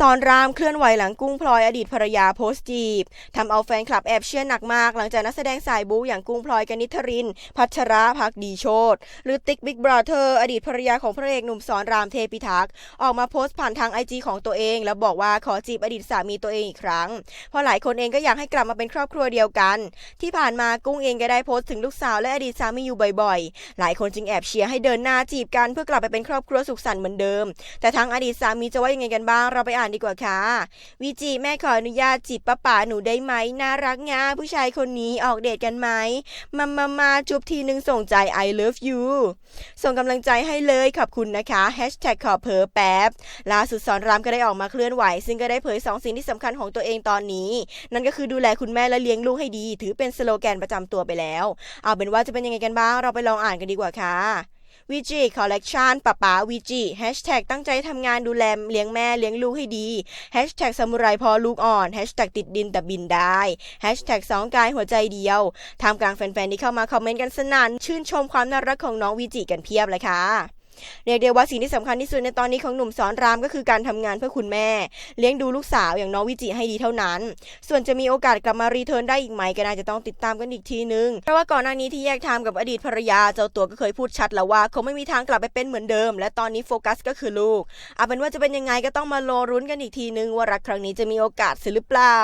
สอนรามเคลื่อนไหวหลังกุ้งพลอยอดีตภรรยาโพสต์จีบทำเอาแฟนคลับแอบเชียร์หนักมากหลังจากนักแสดงสายบู๊อย่างกุ้งพลอยกนิษฐริน พัชระพักดีโชตหรือติ๊กบิ๊กบราเธอร์อดีตภรรยาของพระเอกหนุ่มสอนรามเทพิทักษ์ออกมาโพสต์ผ่านทางไอจีของตัวเอง แล้วบอกว่าขอจีบอดีตสามีตัวเองอีกครั้ง เพราะหลายคนเองก็อยากให้กลับมาเป็นครอบครัวเดียวกัน ที่ผ่านมากุ้งเองก็ได้โพสต์ถึงลูกสาวและอดีตสามีอยู่บ่อยๆ หลายคนจึงแอบเชียร์ให้เดินหน้าจีบกันเพื่อกลับไปเป็นครอบครัวสุขสันต์เหมือนเดิม แต่ทางอดีตสามีจะว่ายังไงกันบ้างเราไปอ่านดีกว่าค่ะวิจิแม่ขออนุญาตจีบป้าป๋าหนูได้ไหมน่ารักงาผู้ชายคนนี้ออกเดทกันไหมมามามาจุบทีนึงส่งใจ I love you ส่งกำลังใจให้เลยขอบคุณนะคะแฮชแท็กขอเพอแป๊บล่าสุดสอนรามก็ได้ออกมาเคลื่อนไหว ซึ่งก็ได้เผยสองสิ่งที่สำคัญของตัวเองตอนนี้ นั่นก็คือดูแลคุณแม่และเลี้ยงลูกให้ดี ถือเป็นสโลแกนประจำตัวไปแล้ว เอาเป็นว่าจะเป็นยังไงกันบ้างเราไปลองอ่านกันดีกว่าค่ะ วีจีคอลเลกชันป๋าป๋าวีจีแฮชแท็กตั้งใจทำงานดูแลเลี้ยงแม่เลี้ยงลูกให้ดีแฮชแท็กสมุไรพอลูกอ่อนแฮชแท็กติดดินแต่บินได้แฮชแท็กสองกายหัวใจเดียวทำกลางแฟนๆที่เข้ามาคอมเมนต์กันสนั่นชื่นชมความน่ารักของน้องวีจีกันเพียบเลยค่ะ เรียกได้ว่าสิ่งที่สำคัญที่สุดในตอนนี้ของหนุ่มสอนรามก็คือการทำงานเพื่อคุณแม่ เลี้ยงดูลูกสาวอย่างน้องวิจิให้ดีเท่านั้น ส่วนจะมีโอกาสกลับมารีเทิร์นได้อีกไหมก็น่าจะต้องติดตามกันอีกทีนึง เพราะว่าก่อนหน้านี้ที่แยกทางกับอดีตภรรยาเจ้าตัวก็เคยพูดชัดแล้วว่าเขาไม่มีทางกลับไปเป็นเหมือนเดิม และตอนนี้โฟกัสก็คือลูกเอาเป็นว่าจะเป็นยังไงก็ต้องมาโลรุ้นกันอีกทีนึงว่ารักครั้งนี้จะมีโอกาสหรือเปล่า